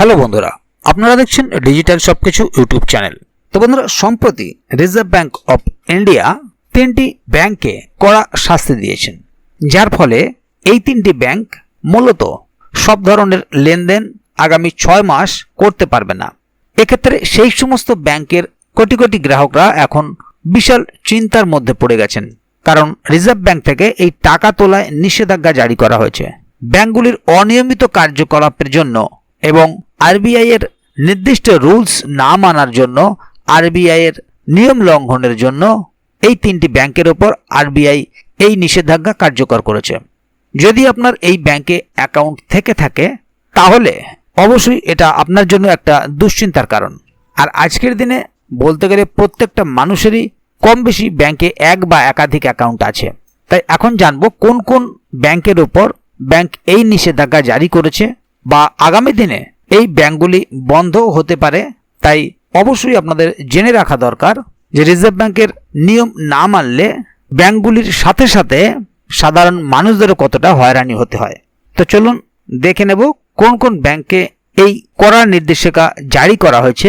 Hello বন্ধুরা, আপনারা দেখছেন ডিজিটাল সবকিছু ইউটিউব চ্যানেল। তো বন্ধুরা, সম্প্রতি রিজার্ভ ব্যাংক অফ ইন্ডিয়া তিনটি ব্যাংকে কড়া শাস্তি দিয়েছেন, যার ফলে এই তিনটি ব্যাংক মূলত সব ধরনের লেনদেন আগামী ছয় মাস করতে পারবে না। এক্ষেত্রে সেই সমস্ত ব্যাংকের কোটি কোটি গ্রাহকরা এখন বিশাল চিন্তার মধ্যে পড়ে গেছেন, কারণ রিজার্ভ ব্যাংক থেকে এই টাকা তোলায় নিষেধাজ্ঞা জারি করা হয়েছে। ব্যাংকগুলির অনিয়মিত কার্যকলাপের জন্য এবং আরবিআই এর নির্দিষ্ট রুলস না মানার জন্য, আরবিআই এর নিয়ম লঙ্ঘনের জন্য এই তিনটি ব্যাংকের ওপর আরবিআই এই নিষেধাজ্ঞা কার্যকর করেছে। যদি আপনার এই ব্যাংকে অ্যাকাউন্ট থেকে থাকে, তাহলে অবশ্যই এটা আপনার জন্য একটা দুশ্চিন্তার কারণ। আর আজকের দিনে বলতে গেলে প্রত্যেকটা মানুষেরই কম বেশি ব্যাংকে এক বা একাধিক অ্যাকাউন্ট আছে। তাই এখন জানব কোন কোন ব্যাংকের ওপর ব্যাংক এই নিষেধাজ্ঞা জারি করেছে বা আগামী দিনে এই ব্যাঙ্কগুলি বন্ধও হতে পারে, তাই অবশ্যই আপনাদের জেনে রাখা দরকার যে রিজার্ভ ব্যাংকের নিয়ম না মানলে ব্যাঙ্কগুলির সাথে সাথে সাধারণ মানুষদেরও কতটা হয়রানি হতে হয়। তো চলুন দেখে নেব কোন কোন ব্যাংকে এই করার নির্দেশিকা জারি করা হয়েছে।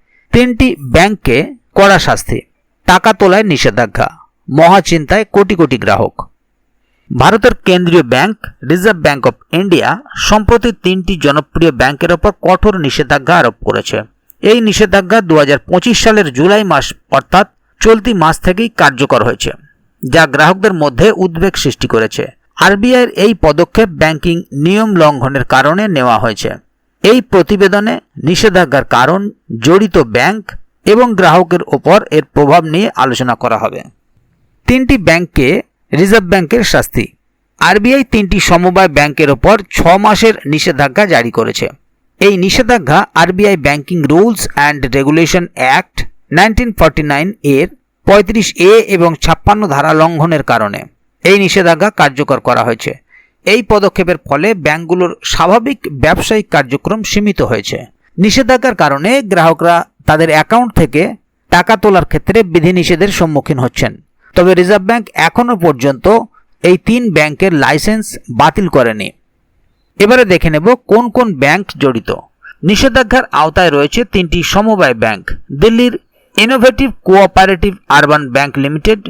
তিনটি ব্যাংককে কড়া শাস্তি, টাকা তোলায় নিষেধাজ্ঞা, মহাচিন্তায় কোটি কোটি গ্রাহক। ভারতের কেন্দ্রীয় bank Reserve Bank of India সম্প্রতি তিনটি জনপ্রিয় ব্যাংকের ওপর কঠোর নিষেধাজ্ঞা আরোপ করেছে। এই নিষেধাজ্ঞা দু হাজার পঁচিশ সালের জুলাই মাস অর্থাৎ চলতি মাস থেকেই কার্যকর হয়েছে, যা গ্রাহকদের মধ্যে উদ্বেগ সৃষ্টি করেছে। আরবিআইয়ের এই পদক্ষেপ ব্যাংকিং নিয়ম লঙ্ঘনের কারণে নেওয়া হয়েছে। এই প্রতিবেদনে নিষেধাজ্ঞার কারণ, জড়িত ব্যাংক এবং গ্রাহকের ওপর এর প্রভাব নিয়ে আলোচনা করা হবে। তিনটি ব্যাংককে রিজার্ভ ব্যাংকের শাস্তি। আরবিআই তিনটি সমবায় ব্যাংকের ওপর ছ মাসের নিষেধাজ্ঞা জারি করেছে। এই নিষেধাজ্ঞা RBI banking rules and regulation act nineteen এর পঁয়ত্রিশ এ এবং ছাপ্পান্ন ধারা লঙ্ঘনের কারণে। এই নিষেধাজ্ঞা কার্যকর করা হয়েছে। এই পদক্ষেপের ফলে ব্যাংকগুলোর স্বাভাবিক ব্যবসায়িক কার্যক্রম সীমিত হয়েছে। নিষেধাজ্ঞার কারণে গ্রাহকরা তাদের অ্যাকাউন্ট থেকে টাকা তোলার ক্ষেত্রে বিধিনিষেধের সম্মুখীন হচ্ছেন। তবে রিজার্ভ ব্যাংক এখনও পর্যন্ত এই তিন ব্যাংকের লাইসেন্স বাতিল করেনি। এবারে দেখে নেব কোন কোন ব্যাংক জড়িত। নিষেধাজ্ঞার আওতায় রয়েছে তিনটি সমবায় ব্যাংক, দিল্লির innovative cooperative urban bank limited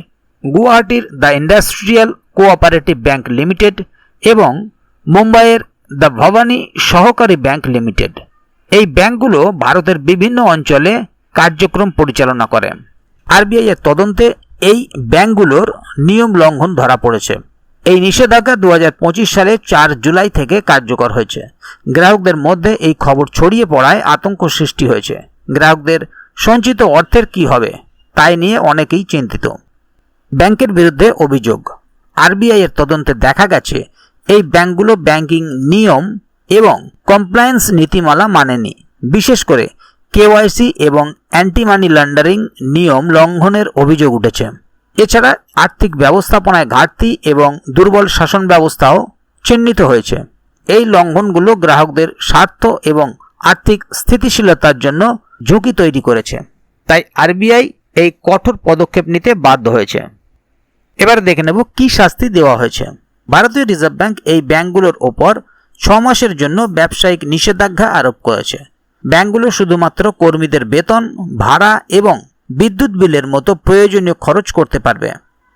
গুয়াহাটির the industrial cooperative bank limited এবং মুম্বাইয়ের দ্য ভবানী সহকারী ব্যাংক লিমিটেড। এই ব্যাংকগুলো ভারতের বিভিন্ন অঞ্চলে কার্যক্রম পরিচালনা করে। আরবিআই এর তদন্তে এই ব্যাংকগুলোর নিয়ম লঙ্ঘন ধরা পড়েছে। এই নিষেধাজ্ঞা দু হাজার পঁচিশ সালে চার জুলাই থেকে কার্যকর হয়েছে। গ্রাহকদের মধ্যে এই খবর ছড়িয়ে পড়ায় আতঙ্ক সৃষ্টি হয়েছে। গ্রাহকদের সঞ্চিত অর্থের কি হবে, তাই নিয়ে অনেকেই চিন্তিত। ব্যাংকের বিরুদ্ধে অভিযোগ। আরবিআই এর তদন্তে দেখা গেছে এই ব্যাংকগুলো ব্যাংকিং নিয়ম এবং কমপ্লায়েন্স নীতিমালা মানেনি। বিশেষ করে কেওয়াইসি এবং অ্যান্টি মানি লন্ডারিং নিয়ম লঙ্ঘনের অভিযোগ উঠেছে। এছাড়া আর্থিক ব্যবস্থাপনায় ঘাটতি এবং দুর্বল শাসন ব্যবস্থাও চিহ্নিত হয়েছে। এই লঙ্ঘনগুলো গ্রাহকদের স্বার্থ এবং আর্থিক স্থিতিশীলতার জন্য ঝুঁকি তৈরি করেছে। তাই আরবিআই এই কঠোর পদক্ষেপ নিতে বাধ্য হয়েছে। এবার দেখে নেব কি শাস্তি দেওয়া হয়েছে। ভারতীয় রিজার্ভ ব্যাংক এই ব্যাংকগুলোর ওপর ছ মাসের জন্য ব্যবসায়িক নিষেধাজ্ঞা আরোপ করেছে। ব্যাংকগুলো শুধুমাত্র কর্মীদের বেতন, ভাড়া এবং বিদ্যুৎ বিলের মতো প্রয়োজনীয় খরচ করতে পারবে।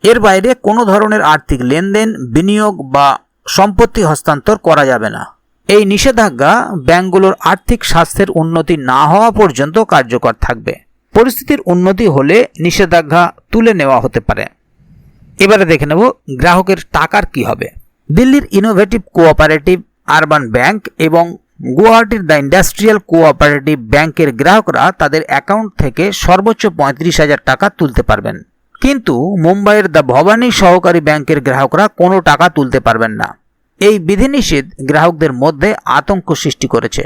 এর বাইরে কোনো ধরনের আর্থিক লেনদেন, বিনিয়োগ বা সম্পত্তি হস্তান্তর করা যাবে না। এই নিষেধাজ্ঞা ব্যাংকগুলোর আর্থিক স্বাস্থ্যের উন্নতি না হওয়া পর্যন্ত কার্যকর থাকবে। পরিস্থিতির উন্নতি হলে নিষেধাজ্ঞা তুলে নেওয়া হতে পারে। এবারে দেখে নেব গ্রাহকের টাকার কি হবে। দিল্লির ইনোভেটিভ কোঅপারেটিভ আরবান ব্যাংক এবং গুয়াহাটির দ্য ইন্ডাস্ট্রিয়াল কোঅপারেটিভ ব্যাংকের গ্রাহকরা তাদের অ্যাকাউন্ট থেকে সর্বোচ্চ পঁয়ত্রিশ হাজার টাকা তুলতে পারবেন। কিন্তু মুম্বাইয়ের দ্য ভবানী সহকারী ব্যাংকের গ্রাহকরা কোনো টাকা তুলতে পারবেন না। এই বিধিনিষেধ গ্রাহকদের মধ্যে আতঙ্ক সৃষ্টি করেছে।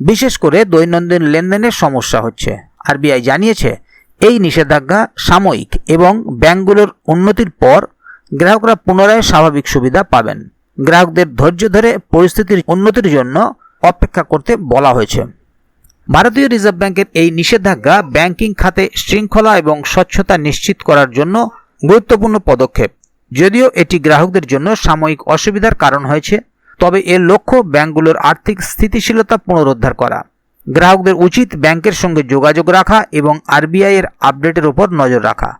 বিশেষ করে দৈনন্দিন লেনদেনের সমস্যা হচ্ছে। আরবিআই জানিয়েছে এই নিষেধাজ্ঞা সাময়িক এবং ব্যাংকগুলোর উন্নতির পর গ্রাহকরা পুনরায় স্বাভাবিক সুবিধা পাবেন। গ্রাহকদের ধৈর্য ধরে পরিস্থিতির উন্নতির জন্য অপেক্ষা করতে বলা হয়েছে। ভারতীয় রিজার্ভ ব্যাংকের এই নিষেধাজ্ঞা ব্যাংকিং খাতে শৃঙ্খলা এবং স্বচ্ছতা নিশ্চিত করার জন্য গুরুত্বপূর্ণ পদক্ষেপ। যদিও এটি গ্রাহকদের জন্য সাময়িক অসুবিধার কারণ হয়েছে, তবে এর লক্ষ্য ব্যাংকগুলোর আর্থিক স্থিতিশীলতা পুনরুদ্ধার করা। গ্রাহকদের উচিত ব্যাংকের সঙ্গে যোগাযোগ রাখা এবং আরবিআই এর আপডেটের উপর নজর রাখা।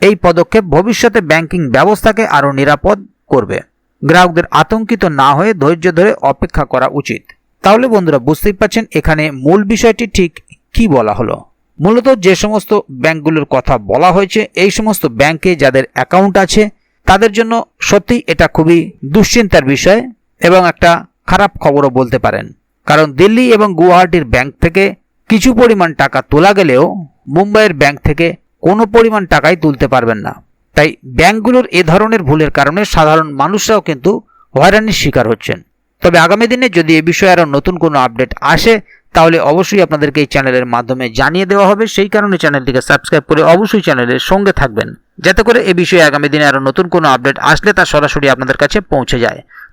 এই পদক্ষেপ ভবিষ্যতে ব্যাংকিং ব্যবস্থাকে আরও নিরাপদ করবে। গ্রাহকদের আতঙ্কিত না হয়ে ধৈর্য ধরে অপেক্ষা করা উচিত। তাহলে বন্ধুরা, বুঝতেই পারছেন এখানে মূল বিষয়টি ঠিক কি বলা হলো। মূলত যে সমস্ত ব্যাংকগুলোর কথা বলা হয়েছে, এই সমস্ত ব্যাংকে যাদের অ্যাকাউন্ট আছে, তাদের জন্য সত্যি এটা খুবই দুশ্চিন্তার বিষয় এবং একটা খারাপ খবরও বলতে পারেন। কারণ দিল্লি এবং গুয়াহাটির ব্যাংক থেকে কিছু পরিমাণ টাকা তোলা গেলেও মুম্বাইয়ের ব্যাংক থেকে কোনো পরিমাণ টাকাই তুলতে পারবেন না। তাই ব্যাংকগুলোর এ ধরনের ভুলের কারণে সাধারণ মানুষরাও কিন্তু হয়রানির শিকার হচ্ছেন। তবে আগামী দিনে যদি এ বিষয়ে আরও নতুন কোনো আপডেট আসে, তাহলে অবশ্যই আপনাদেরকে এই চ্যানেলের মাধ্যমে জানিয়ে দেওয়া হবে। সেই কারণে চ্যানেলটিকে সাবস্ক্রাইব করে অবশ্যই চ্যানেলের সঙ্গে থাকবেন, যাতে করে এ বিষয়ে আগামী দিনে আরও নতুন কোনো আপডেট আসলে তা সরাসরি আপনাদের কাছে পৌঁছে যায়।